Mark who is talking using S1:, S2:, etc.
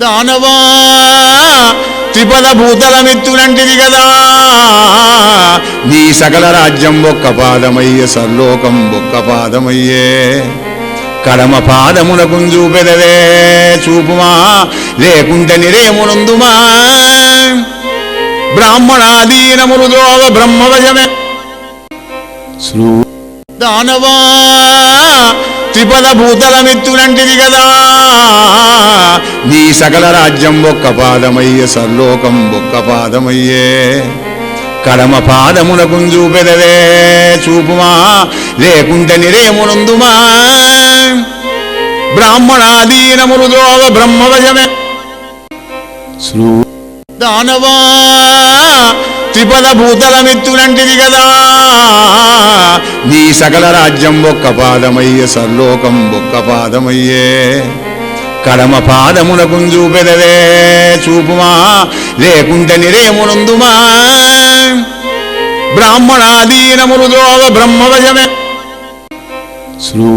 S1: దానవా? త్రిపద భూతల మిత్తులంటిది కదా. నీ సకల రాజ్యం ఒక్క పాదమయ్యే సర్లోకం ఒక్క పాదమయ్యే. కడమ పాదమున కుంజూపెదవే చూపుమా లేకుంటే నిరేమునందుమా. బ్రాహ్మణాదీనములు ద్రోవ బ్రహ్మవజమే శ్రూ దానవా? త్రిపద భూతల మిత్తులంటిది కదా. నీ సకల రాజ్యం ఒక్క పాదమయ్యే సర్లోకం ఒక్క పాదమయ్యే. కడమ పాదమున కుంజూపెదవే చూపుమా లేకుంటే నిరేమునందుమా. బ్రాహ్మణాధీనములు ద్రోవ బ్రహ్మవజమే శ్రూ దానవా త్రిపద భూతల మిత్తులంటిది కదా. నీ సకల రాజ్యం ఒక్క పాదమయ్యే సర్లోకం ఒక్క పాదమయ్యే. కడమ పాదమున కుంజూపెదవే చూపుమా లేకుంటే నిరేమునందుమా బ్రాహ్మణాదీనములు ద్రోవ బ్రహ్మవజమే శ్రూ